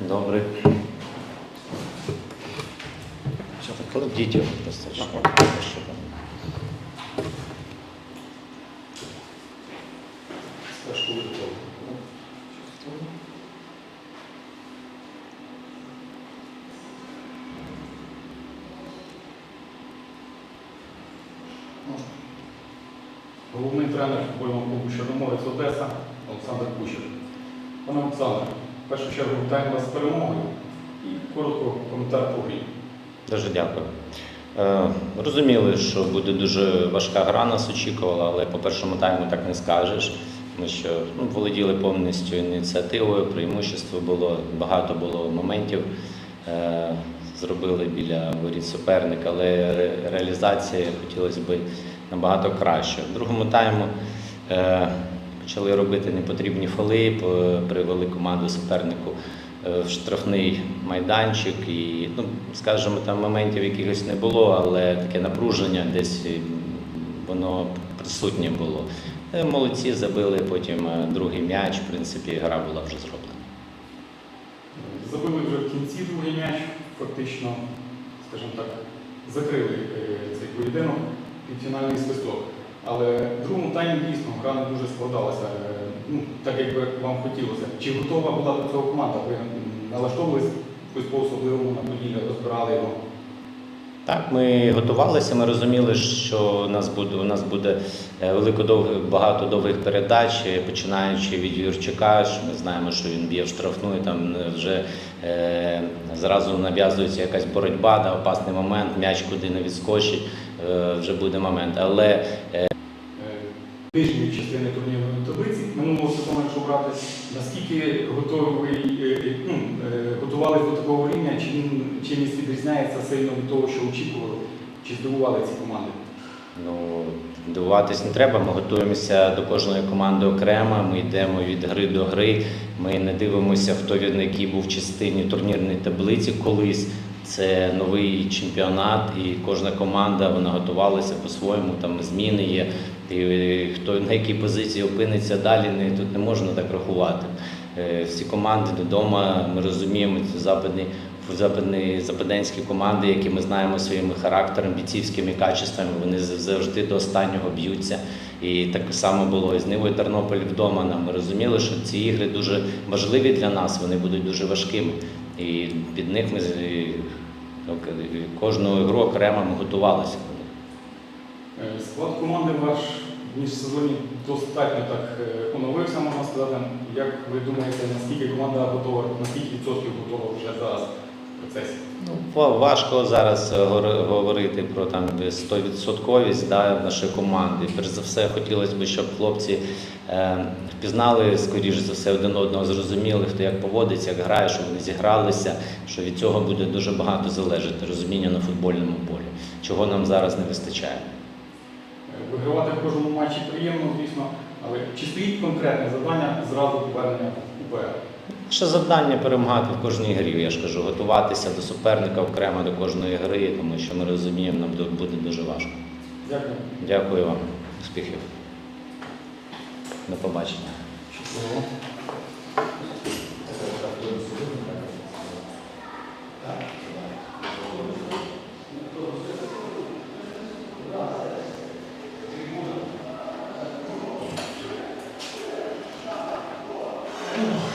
Добре. Що кладіть його просто. щоб- щоб- Стежку вирішили. Головний тренер футбольного клубу Чорноморець Одеса Олександр Кучер. Пане Олександре, в першу чергу вітаємо вас з перемогою і коротко коментар по грі. Дуже дякую. Е, Розуміли, що буде дуже важка гра нас очікувала, але по першому тайму так не скажеш. Тому що ну, володіли повністю ініціативою, преимущество було, багато було моментів. Е, Зробили біля воріт суперника, але реалізація хотілося б набагато краще. В другому тайму е, почали робити непотрібні фоли, привели команду супернику е, в штрафний майданчик. І, ну, скажімо, там моментів якихось не було, але таке напруження десь воно присутнє було. Молодці забили потім другий м'яч. В принципі, гра була вже зроблена. Забили вже в кінці другий м'яч, фактично, скажімо так, закрили е, цей поєдинок під фінальний свисток. Але в другому таймі дійсно гра не дуже складалася, е, ну, так як би вам хотілося. Чи готова була до цього команда? Ви налаштовувалися якось по-особливому на поділля, розбирали його? Так, ми готувалися, ми розуміли, що у нас буде, у нас буде е, велико довг- багато довгих передач, е, починаючи від Юрчика, що ми знаємо, що він б'є в штрафну, і там е, вже е, зразу нав'язується якась боротьба, да, опасний момент, м'яч куди не відскочить, е, вже буде момент. Але Е, нижньої частини турнірної таблиці минулого сезону, якщо брати, наскільки готові ви ну, е, до такого рівня, чи він чимось відрізняється сильно від того, що очікували, чи здивували ці команди? Ну, дивуватись не треба. Ми готуємося до кожної команди окремо. Ми йдемо від гри до гри. Ми не дивимося, хто на який був в частині турнірної таблиці колись. Це новий чемпіонат, і кожна команда вона готувалася по-своєму. Там зміни є. І хто на якій позиції опиниться далі, не тут не можна так рахувати. Е, Всі команди додому, ми розуміємо ці западні западні западенські команди, які ми знаємо своїми характером, бійцівськими качествами, вони завжди до останнього б'ються. І так само було і з Нивою Тернополь вдома. Нам ми розуміли, що ці ігри дуже важливі для нас, вони будуть дуже важкими. І під них ми ну, кожну ігру окремо готувалися. Е, Склад команди ваш в міжсезоні достатньо так е, оновився, можна сказати. Як ви думаєте, наскільки команда готова, наскільки відсотків готова вже зараз в процесі? Ну, важко зараз е, говорити про там 100% да, нашої команди. Перш за все, хотілося б, щоб хлопці е, впізнали скоріш за все один одного, зрозуміли, хто як поводиться, як грає, щоб вони зігралися, що від цього буде дуже багато залежати розуміння на футбольному полі, чого нам зараз не вистачає. Вигравати в кожному матчі приємно, звісно, але чи стоїть конкретне завдання зразу повернення в УПЛ? Ще завдання перемагати в кожній грі. Я ж кажу, готуватися до суперника окремо до кожної гри, тому що ми розуміємо, нам буде дуже важко. Дякую. Дякую вам, успіхів. До побачення. Чудово. Oh.